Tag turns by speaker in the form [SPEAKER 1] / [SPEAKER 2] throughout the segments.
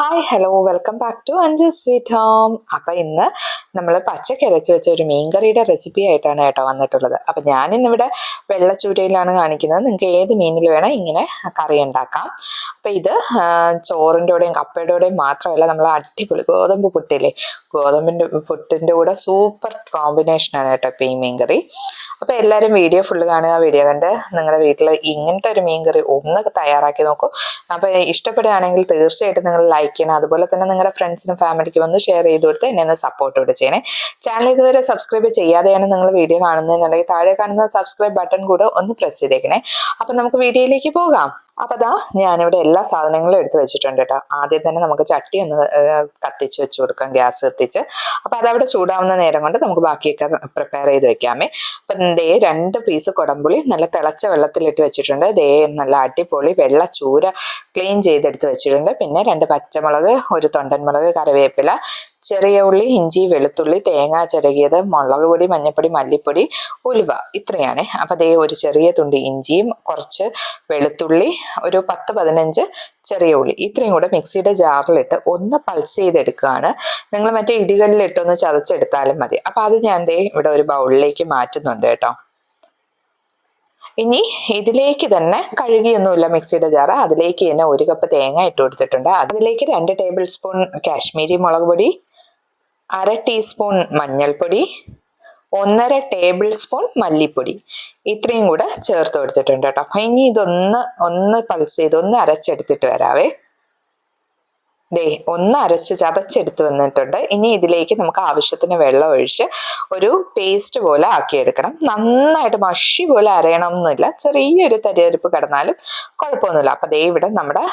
[SPEAKER 1] Hi hello welcome back to അഞ്ച് sweet home അപ്പം ഇന്ന് നമ്മൾ പച്ചക്കരച്ച് വെച്ച ഒരു മീൻകറിയുടെ റെസിപ്പി ആയിട്ടാണ് കേട്ടോ വന്നിട്ടുള്ളത്. അപ്പം ഞാനിന്നിവിടെ വെള്ളച്ചൂരയിലാണ് കാണിക്കുന്നത്. നിങ്ങൾക്ക് ഏത് മീനിൽ വേണം ഇങ്ങനെ കറി ഉണ്ടാക്കാം. അപ്പം ഇത് ചോറിന്റെ കൂടെയും കപ്പയുടെ കൂടെയും മാത്രമല്ല നമ്മൾ അടിപൊളി ഗോതമ്പ് പുട്ടില്ലേ? ഗോതമ്പിന്റെ പുട്ടിന്റെ കൂടെ സൂപ്പർ കോമ്പിനേഷനാണ് കേട്ടോ ഇപ്പം ഈ മീൻകറി. അപ്പോൾ എല്ലാവരും വീഡിയോ ഫുള്ള് കാണുക. വീഡിയോ കണ്ട് നിങ്ങളുടെ വീട്ടിൽ ഇങ്ങനത്തെ ഒരു മീൻകറി ഒന്ന് തയ്യാറാക്കി നോക്കൂ. അപ്പോൾ ഇഷ്ടപ്പെടുകയാണെങ്കിൽ തീർച്ചയായിട്ടും നിങ്ങൾ ലൈക്ക് ചെയ്യണം. അതുപോലെ തന്നെ നിങ്ങളുടെ ഫ്രണ്ട്സിനും ഫാമിലിക്കും ഒന്ന് ഷെയർ ചെയ്ത് കൊടുത്ത് എന്നെ ഒന്ന് സപ്പോർട്ട് കൂടെ ചെയ്യണേ. ചാനൽ ഇതുവരെ സബ്സ്ക്രൈബ് ചെയ്യാതെയാണ് നിങ്ങൾ വീഡിയോ കാണുന്നതെന്നുണ്ടെങ്കിൽ താഴെ കാണുന്ന സബ്സ്ക്രൈബ് ബട്ടൺ കൂടെ ഒന്ന് പ്രസ് ചെയ്തേക്കണേ. അപ്പം നമുക്ക് വീഡിയോയിലേക്ക് പോകാം. അപ്പം അതാ ഞാനിവിടെ എല്ലാ സാധനങ്ങളും എടുത്ത് വെച്ചിട്ടുണ്ട് കേട്ടോ. ആദ്യം തന്നെ നമുക്ക് ചട്ടി ഒന്ന് കത്തിച്ച് വെച്ച് കൊടുക്കാം ഗ്യാസ് കത്തിച്ച്. അപ്പം അതവിടെ ചൂടാവുന്ന നേരം കൊണ്ട് നമുക്ക് ബാക്കിയൊക്കെ പ്രിപ്പയർ ചെയ്ത് വെക്കാമേ. അപ്പം ദേ രണ്ട് പീസ് കുടംപുളി നല്ല തിളച്ച വെള്ളത്തിലിട്ട് വെച്ചിട്ടുണ്ട്. ദേ നല്ല അടിപൊളി വെള്ള ചൂര ക്ലീൻ ചെയ്തെടുത്ത് വെച്ചിട്ടുണ്ട്. പിന്നെ രണ്ട് പച്ചമുളക് ഒരു തൊണ്ടൻ മുളക് കറിവേപ്പില ചെറിയ ഉള്ളി ഇഞ്ചി വെളുത്തുള്ളി തേങ്ങ ചിരകിയത് മുളക് പൊടി മഞ്ഞൾപ്പൊടി മല്ലിപ്പൊടി ഉലുവ ഇത്രയാണ്. അപ്പം ദേ ഒരു ചെറിയ തുണ്ട് ഇഞ്ചിയും കുറച്ച് വെളുത്തുള്ളി ഒരു പത്ത് പതിനഞ്ച് ചെറിയ ഉള്ളി. ഇത്രയും കൂടെ മിക്സിയുടെ ജാറിലിട്ട് ഒന്ന് പൾസ് ചെയ്തെടുക്കുകയാണ്. നിങ്ങൾ മറ്റേ ഇടികല്ലിലിട്ടൊന്ന് ചതച്ചെടുത്താലും മതി. അപ്പം അത് ഞാൻ ദേ ഇവിടെ ഒരു ബൗളിലേക്ക് മാറ്റുന്നുണ്ട് കേട്ടോ. ഇനി ഇതിലേക്ക് തന്നെ കഴുകിയൊന്നുമില്ല മിക്സിയുടെ ജാറ്. അതിലേക്ക് തന്നെ ഒരു കപ്പ് തേങ്ങ ഇട്ട് കൊടുത്തിട്ടുണ്ട്. അതിലേക്ക് രണ്ട് ടേബിൾ സ്പൂൺ കാശ്മീരി മുളക് പൊടി അര ടീസ്പൂൺ മഞ്ഞൾപ്പൊടി ഒന്നര ടേബിൾ സ്പൂൺ മല്ലിപ്പൊടി. ഇത്രയും കൂടെ ചേർത്ത് കൊടുത്തിട്ടുണ്ട് കേട്ടോ. അപ്പം ഇനി ഇതൊന്ന് ഒന്ന് പൾസ് ചെയ്ത് ഒന്ന് അരച്ചെടുത്തിട്ട് വരാവേ. ദേ ഒന്ന് അരച്ച് ചതച്ചെടുത്ത് വന്നിട്ടുണ്ട്. ഇനി ഇതിലേക്ക് നമുക്ക് ആവശ്യത്തിന് വെള്ളം ഒഴിച്ച് ഒരു പേസ്റ്റ് പോലെ ആക്കിയെടുക്കണം. നന്നായിട്ട് മഷി പോലെ അരയണം എന്നില്ല ചെറിയൊരു തരിയരിപ്പ് കിടന്നാലും കുഴപ്പമൊന്നുമില്ല. അപ്പം ദേ ഇവിടെ നമ്മുടെ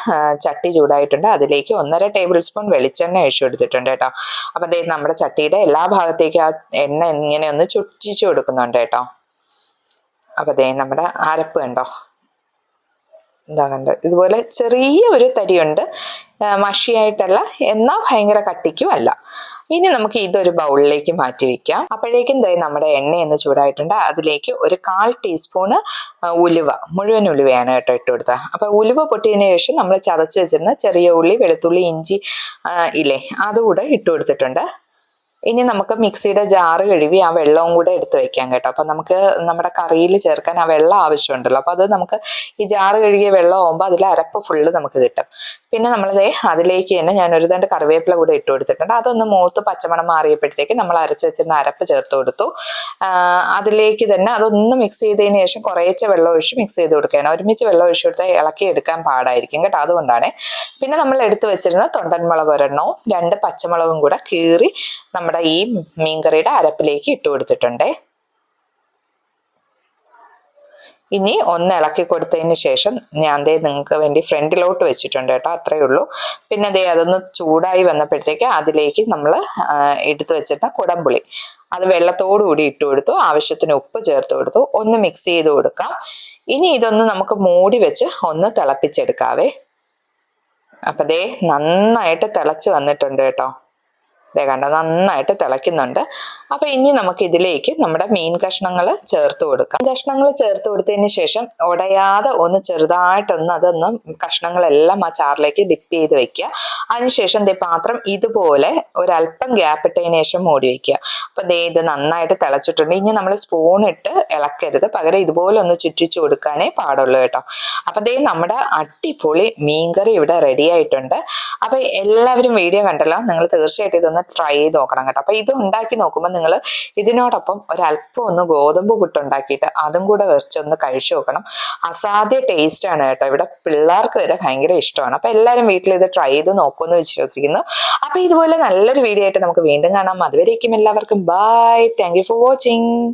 [SPEAKER 1] ചട്ടി ചൂടായിട്ടുണ്ട്. അതിലേക്ക് ഒന്നര ടേബിൾ സ്പൂൺ വെളിച്ചെണ്ണ ഒഴിച്ചു കൊടുത്തിട്ടുണ്ട് കേട്ടോ. അപ്പം ദേ നമ്മുടെ ചട്ടിയുടെ എല്ലാ ഭാഗത്തേക്കും ആ എണ്ണ ഇങ്ങനെ ഒന്ന് ചുറ്റിച്ചു കൊടുക്കുന്നുണ്ട് കേട്ടോ. അപ്പം ദേ നമ്മുടെ അരപ്പ് കണ്ടോ? എന്താ കണ്ട് ഇതുപോലെ ചെറിയ ഒരു തരിയുണ്ട്. മഷിയായിട്ടല്ല. എന്നാൽ ഭയങ്കര കട്ടിക്കും അല്ല ഇനി നമുക്ക് ഇതൊരു ബൗളിലേക്ക് മാറ്റി വെക്കാം. അപ്പോഴേക്കും ദേ നമ്മുടെ എണ്ണ എന്ന് ചൂടായിട്ടുണ്ട്. അതിലേക്ക് ഒരു കാൽ ടീസ്പൂണ് ഉലുവ. മുഴുവൻ ഉലുവയാണ് കേട്ടോ ഇട്ട് കൊടുത്തത് അപ്പോൾ ഉലുവ പൊട്ടിയതിന് ശേഷം നമ്മൾ ചതച്ച് വെച്ചിരുന്ന ചെറിയ ഉള്ളി വെളുത്തുള്ളി ഇഞ്ചി ഇല്ലേ അതുകൂടെ ഇട്ട് കൊടുത്തിട്ടുണ്ട്. ഇനി നമുക്ക് മിക്സിയുടെ ജാറ് കഴുകി ആ വെള്ളവും കൂടെ എടുത്ത് വെക്കാൻ കേട്ടോ. അപ്പം നമുക്ക് നമ്മുടെ കറിയിൽ ചേർക്കാൻ ആ വെള്ളം ആവശ്യമുണ്ടല്ലോ. അപ്പം അത് നമുക്ക് ഈ ജാറ് കഴുകിയ വെള്ളം ആകുമ്പോൾ അതിൽ അരപ്പ് ഫുള്ള് നമുക്ക് കിട്ടും. പിന്നെ നമ്മളതേ അതിലേക്ക് തന്നെ ഞാൻ ഒരു രണ്ട് കറിവേപ്പില കൂടെ ഇട്ട് കൊടുത്തിട്ടുണ്ട്. അതൊന്ന് മൂത്ത് പച്ചമണം മാറിയപ്പോഴത്തേക്ക് നമ്മൾ അരച്ച് വെച്ചിരുന്ന അരപ്പ് ചേർത്ത് കൊടുത്തു. അതിലേക്ക് തന്നെ അതൊന്ന് മിക്സ് ചെയ്തതിന് ശേഷം കുറേച്ച വെള്ളം ഒഴിച്ച് മിക്സ് ചെയ്ത് കൊടുക്കുകയാണ്. ഒരുമിച്ച് വെള്ളം ഒഴിച്ച് കൊടുത്താൽ ഇളക്കി എടുക്കാൻ പാടായിരിക്കും കേട്ടോ. അതുകൊണ്ടാണ്. പിന്നെ നമ്മൾ എടുത്ത് വെച്ചിരുന്ന തൊണ്ടൻമുളക് ഒരെണ്ണവും രണ്ട് പച്ചമുളകും കൂടെ കീറി നമ്മുടെ ഈ മീൻകറിയുടെ അരപ്പിലേക്ക് ഇട്ട് കൊടുത്തിട്ടുണ്ടേ. ഇനി ഒന്ന് ഇളക്കി കൊടുത്തതിന് ശേഷം ഞാൻ ദേ നിങ്ങൾക്ക് വേണ്ടി ഫ്രണ്ടിലോട്ട് വെച്ചിട്ടുണ്ട് കേട്ടോ അത്രയേ ഉള്ളൂ. പിന്നെ ദേ അതൊന്ന് ചൂടായി വന്നപ്പോഴത്തേക്ക് അതിലേക്ക് നമ്മൾ എടുത്തു വെച്ചിരുന്ന കുടംപുളി. അത് വെള്ളത്തോടു കൂടി ഇട്ട് കൊടുത്തു ആവശ്യത്തിന് ഉപ്പ് ചേർത്ത് കൊടുത്തു. ഒന്ന് മിക്സ് ചെയ്ത് കൊടുക്കാം. ഇനി ഇതൊന്ന് നമുക്ക് മൂടി വെച്ച് ഒന്ന് തിളപ്പിച്ചെടുക്കാവേ. അപ്പൊ ദേ നന്നായിട്ട് തിളച്ച് വന്നിട്ടുണ്ട് കേട്ടോ. ദേ കണ്ട നന്നായിട്ട് തിളയ്ക്കുന്നുണ്ട്. അപ്പൊ ഇനി നമുക്ക് ഇതിലേക്ക് നമ്മുടെ മീൻ കഷ്ണങ്ങൾ ചേർത്ത് കൊടുക്കാം. കഷ്ണങ്ങൾ ചേർത്ത് കൊടുത്തതിന് ശേഷം ഉടയാതെ ഒന്ന് ചെറുതായിട്ടൊന്ന് അതൊന്ന് കഷ്ണങ്ങളെല്ലാം ആ ചാറിലേക്ക് ഡിപ്പ് ചെയ്ത് വെക്കുക. അതിനുശേഷം ദേ പാത്രം ഇതുപോലെ ഒരല്പം ഗ്യാപ്പ് ഇട്ടതിന് ശേഷം മൂടി വെക്കുക. അപ്പൊ ദേ ഇത് നന്നായിട്ട് തിളച്ചിട്ടുണ്ട്. ഇനി നമ്മൾ സ്പൂൺ ഇട്ട് ഇളക്കരുത്. പകരം ഇതുപോലെ ഒന്ന് ചുറ്റിച്ചു കൊടുക്കാനേ പാടുള്ളൂ കേട്ടോ. അപ്പൊ ദേ നമ്മുടെ അടിപൊളി മീൻകറി ഇവിടെ റെഡി ആയിട്ടുണ്ട്. അപ്പൊ എല്ലാവരും വീഡിയോ കണ്ടല്ലോ? നിങ്ങൾ തീർച്ചയായിട്ടും ഇതൊന്ന് ട്രൈ ചെയ്ത് നോക്കണം കേട്ടോ. അപ്പൊ ഇത് ഉണ്ടാക്കി നോക്കുമ്പോൾ നിങ്ങൾ ഇതിനോടൊപ്പം ഒരല്പം ഒന്ന് ഗോതമ്പ് പുട്ടുണ്ടാക്കിയിട്ട് അതും കൂടെ വെറിച്ചൊന്ന് കഴിച്ചു നോക്കണം. അസാധ്യ ടേസ്റ്റ് ആണ് കേട്ടോ. ഇവിടെ പിള്ളേർക്ക് വരെ ഭയങ്കര ഇഷ്ടമാണ്. അപ്പൊ എല്ലാവരും വീട്ടിൽ ഇത് ട്രൈ ചെയ്ത് നോക്കുമെന്ന് വിശ്വസിക്കുന്നു. അപ്പൊ ഇതുപോലെ നല്ലൊരു വീഡിയോ ആയിട്ട് നമുക്ക് വീണ്ടും കാണാം. അതുവരേക്കും എല്ലാവർക്കും ബൈ താങ്ക് ഫോർ വാച്ചിങ്